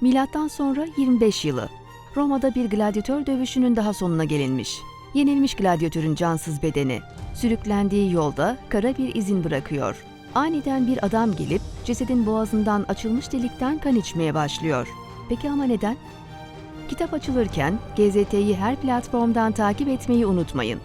Milattan sonra 25 yılı. Roma'da bir gladyatör dövüşünün daha sonuna gelinmiş. Yenilmiş gladyatörün cansız bedeni, sürüklendiği yolda kara bir izin bırakıyor. Aniden bir adam gelip cesedin boğazından açılmış delikten kan içmeye başlıyor. Peki ama neden? Kitap açılırken GZT'yi her platformdan takip etmeyi unutmayın.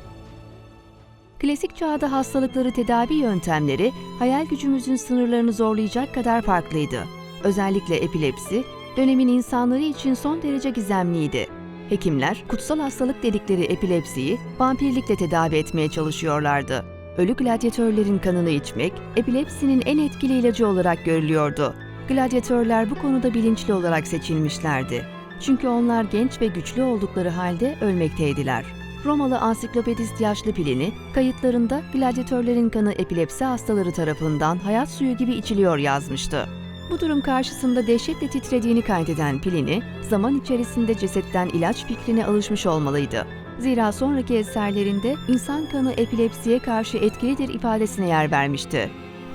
Klasik çağda hastalıkları tedavi yöntemleri hayal gücümüzün sınırlarını zorlayacak kadar farklıydı. Özellikle epilepsi, dönemin insanları için son derece gizemliydi. Hekimler, kutsal hastalık dedikleri epilepsiyi vampirlikle tedavi etmeye çalışıyorlardı. Ölü gladyatörlerin kanını içmek, epilepsinin en etkili ilacı olarak görülüyordu. Gladyatörler bu konuda bilinçli olarak seçilmişlerdi. Çünkü onlar genç ve güçlü oldukları halde ölmekteydiler. Romalı ansiklopedist yaşlı Plini, kayıtlarında gladyatörlerin kanı epilepsi hastaları tarafından hayat suyu gibi içiliyor yazmıştı. Bu durum karşısında dehşetle titrediğini kaydeden Plini, zaman içerisinde cesetten ilaç fikrine alışmış olmalıydı. Zira sonraki eserlerinde insan kanı epilepsiye karşı etkilidir ifadesine yer vermişti.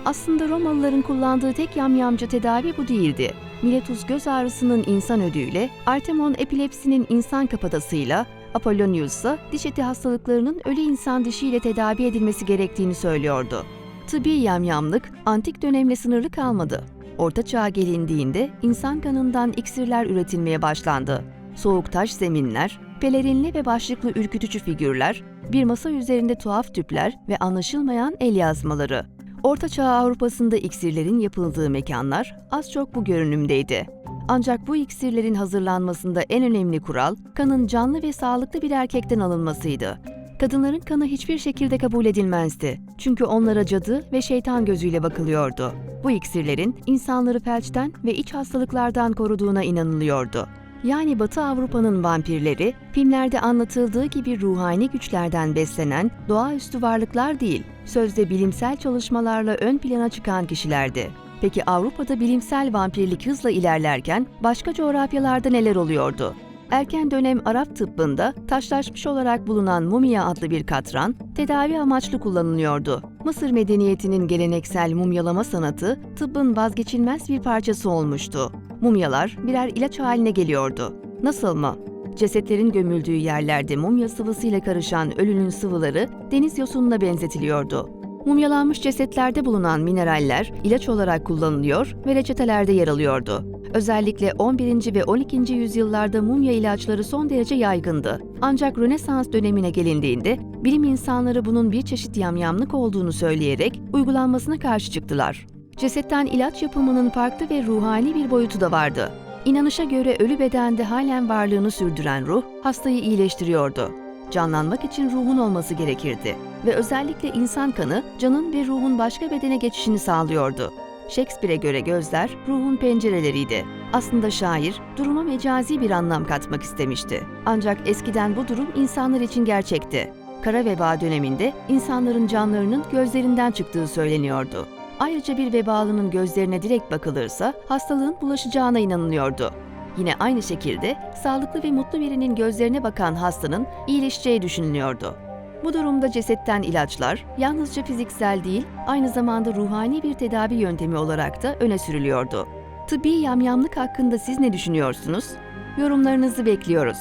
Aslında Romalıların kullandığı tek yamyamcı tedavi bu değildi. Miletus göz ağrısının insan ödüğüyle, Artemon epilepsinin insan kafatasıyla, Apollonius ise diş eti hastalıklarının ölü insan dişiyle tedavi edilmesi gerektiğini söylüyordu. Tıbbi yamyamlık antik dönemle sınırlı kalmadı. Orta çağa gelindiğinde insan kanından iksirler üretilmeye başlandı. Soğuk taş zeminler, pelerinli ve başlıklı ürkütücü figürler, bir masa üzerinde tuhaf tüpler ve anlaşılmayan el yazmaları. Orta Çağ Avrupa'sında iksirlerin yapıldığı mekanlar az çok bu görünümdeydi. Ancak bu iksirlerin hazırlanmasında en önemli kural kanın canlı ve sağlıklı bir erkekten alınmasıydı. Kadınların kanı hiçbir şekilde kabul edilmezdi. Çünkü onlara cadı ve şeytan gözüyle bakılıyordu. Bu iksirlerin insanları felçten ve iç hastalıklardan koruduğuna inanılıyordu. Yani Batı Avrupa'nın vampirleri, filmlerde anlatıldığı gibi ruhani güçlerden beslenen doğaüstü varlıklar değil, sözde bilimsel çalışmalarla ön plana çıkan kişilerdi. Peki Avrupa'da bilimsel vampirlik hızla ilerlerken başka coğrafyalarda neler oluyordu? Erken dönem Arap tıbbında taşlaşmış olarak bulunan mumya adlı bir katran tedavi amaçlı kullanılıyordu. Mısır medeniyetinin geleneksel mumyalama sanatı tıbbın vazgeçilmez bir parçası olmuştu. Mumyalar birer ilaç haline geliyordu. Nasıl mı? Cesetlerin gömüldüğü yerlerde mumya sıvısıyla karışan ölünün sıvıları deniz yosununa benzetiliyordu. Mumyalanmış cesetlerde bulunan mineraller ilaç olarak kullanılıyor ve reçetelerde yer alıyordu. Özellikle 11. ve 12. yüzyıllarda mumya ilaçları son derece yaygındı. Ancak Rönesans dönemine gelindiğinde bilim insanları bunun bir çeşit yamyamlık olduğunu söyleyerek uygulanmasına karşı çıktılar. Cesetten ilaç yapımının farklı ve ruhani bir boyutu da vardı. İnanışa göre ölü bedende halen varlığını sürdüren ruh hastayı iyileştiriyordu. Canlanmak için ruhun olması gerekirdi ve özellikle insan kanı canın ve ruhun başka bedene geçişini sağlıyordu. Shakespeare'e göre gözler ruhun pencereleriydi. Aslında şair duruma mecazi bir anlam katmak istemişti. Ancak eskiden bu durum insanlar için gerçekti. Kara veba döneminde insanların canlarının gözlerinden çıktığı söyleniyordu. Ayrıca bir vebalının gözlerine direkt bakılırsa hastalığın bulaşacağına inanılıyordu. Yine aynı şekilde sağlıklı ve mutlu birinin gözlerine bakan hastanın iyileşeceği düşünülüyordu. Bu durumda cesetten ilaçlar yalnızca fiziksel değil, aynı zamanda ruhani bir tedavi yöntemi olarak da öne sürülüyordu. Tıbbi yamyamlık hakkında siz ne düşünüyorsunuz? Yorumlarınızı bekliyoruz.